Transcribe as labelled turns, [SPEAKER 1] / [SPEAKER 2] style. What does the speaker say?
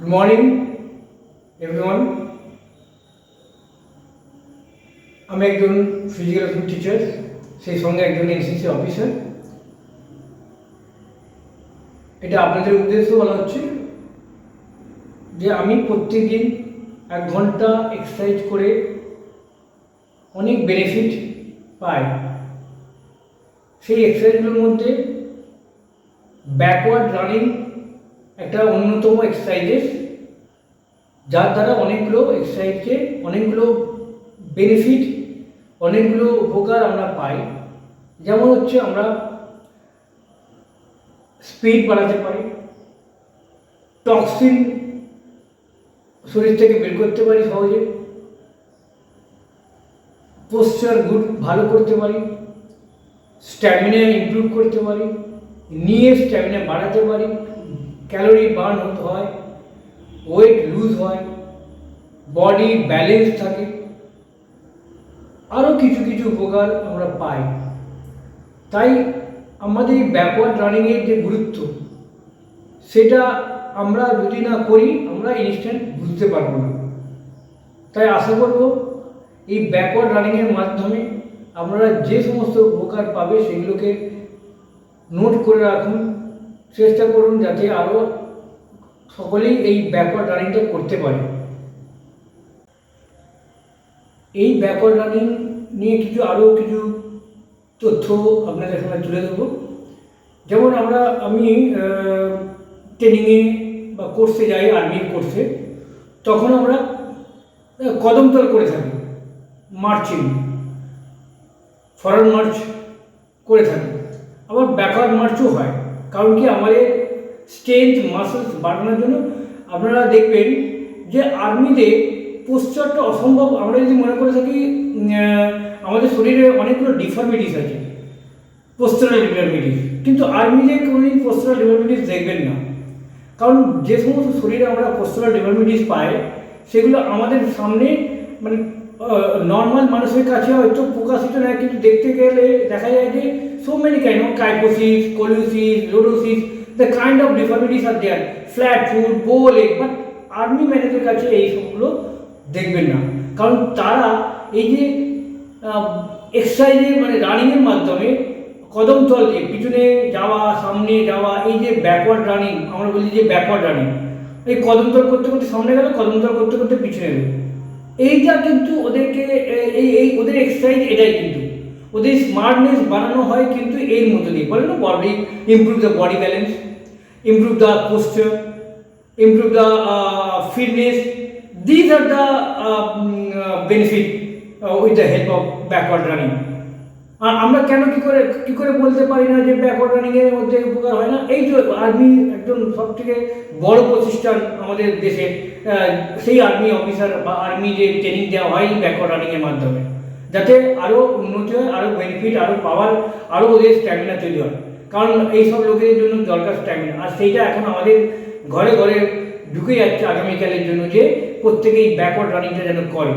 [SPEAKER 1] Good morning, everyone. আমি একজন physical teacher সেই সঙ্গে একজন এনসিসি অফিসার এটা আপনাদের উদ্দেশ্য বলা হচ্ছে যে আমি প্রত্যেকদিন এক ঘণ্টা এক্সারসাইজ করে অনেক বেনিফিট পাই সেই এক্সারসাইজগুলোর মধ্যে ব্যাকওয়ার্ড রানিং একটা অন্যতম এক্সারসাইজেস যার দ্বারা অনেকগুলো এক্সারসাইজকে অনেকগুলো বেনিফিট অনেকগুলো উপকার আমরা পাই। যেমন হচ্ছে আমরা স্পিড বাড়াতে পারি টক্সিন শরীর থেকে বের করতে পারি সহজে পোস্টার গুড ভালো করতে পারি স্ট্যামিনা ইমপ্রুভ করতে পারি, নিয়ে স্ট্যামিনা বাড়াতে পারি। ক্যালোরি বার্ন হতে হয়, ওয়েট লুজ হয়, বডি ব্যালেন্স থাকে আরও কিছু কিছু উপকার আমরা পাই। তাই আমাদের এই ব্যাকওয়ার্ড রানিংয়ের যে গুরুত্ব, সেটা আমরা যদি না করি, আমরা ইনস্ট্যান্ট বুঝতে পারব না। তাই আশা করব, এই ব্যাকওয়ার্ড রানিংয়ের মাধ্যমে আপনারা যে সমস্ত উপকার পাবে, সেগুলোকে নোট করে রাখুন। চেষ্টা করুন যাতে আরও সকলেই এই ব্যাকওয়ার্ড রানিংটা করতে পারে। এই ব্যাকওয়ার্ড রানিং নিয়ে কিছু আরও কিছু তথ্য আপনাদের সামনে তুলে দেবো যেমন আমরা, আমি ট্রেনিংয়ে বা কোর্সে যাই আর্মির কোর্সে তখন আমরা কদমতল করে থাকি মার্চিং ফরওয়ার্ড মার্চ করে থাকি। আবার ব্যাকওয়ার্ড মার্চও হয়। কারণ কি আমাদের স্ট্রেংথ মাসেলস বাড়ানোর জন্য আপনারা দেখবেন যে আর্মিতে পোস্টারটা অসম্ভব। আমরা যদি মনে করে থাকি আমাদের শরীরে অনেকগুলো ডিফর্মিটিস আছে পোস্টারাল ডিফর্মিটিস কিন্তু আর্মিতে কোনোদিন পোস্টারাল ডিফর্মিটিস দেখবেন না। কারণ যে সমস্ত শরীরে আমরা পোস্টারাল ডিফর্মিটিস পাই, সেগুলো আমাদের সামনে মানে নর্মাল মানুষের কাছে হয়তো প্রকাশিত নয়। কিন্তু দেখতে গেলে দেখা যায় যে so many kind of kyphosis scoliosis lordosis the kind of deformities R there flat food bowl egg but army ম্যানেজের কাছে এই সবগুলো দেখবেন না। কারণ তারা এই যে এক্সারসাইজে মানে রানিংয়ের মাধ্যমে কদম তলকে, পিছনে যাওয়া, সামনে যাওয়া, এই যে ব্যাকওয়ার্ড রানিং আমরা বলি যে ব্যাকওয়ার্ড রানিং এই কদম তল করতে করতে সামনে গেল, কদম তল করতে করতে পিছনে গেল। এইটা কিন্তু ওদেরকে এই এই, ওদের এক্সারসাইজ এটাই কিন্তু। ওদের স্মার্টনেস বানানো হয় কিন্তু এর মধ্যে দিয়ে। বলে না body improve the body balance improve the posture are the uh, mm, uh, benefit uh, with the help of backward running. আর আমরা কেন কি করে কি করে বলতে পারি না যে ব্যাকওয়ার্ড রানিং এর মধ্যে উপকার হয় না? এই যে আর্মি একজন সব থেকে বড় প্রতিষ্ঠান আমাদের দেশে সেই আর্মি অফিসার বা আর্মি যে ট্রেনিং দেওয়া হয় ব্যাকওয়ার্ড রানিং এর মাধ্যমে। যাতে আরও উন্নতি হয় আরও বেনিফিট আরও পাওয়ার আরও ওদের স্ট্যামিনা তৈরি হয়। কারণ এইসব লোকেদের জন্য দরকার স্ট্যামিনা আর সেইটা এখন আমাদের ঘরে ঘরে ঢুকে যাচ্ছে আগামীকালের জন্য যে প্রত্যেকেই ব্যাকওয়ার্ড রানিংটা যেন করে।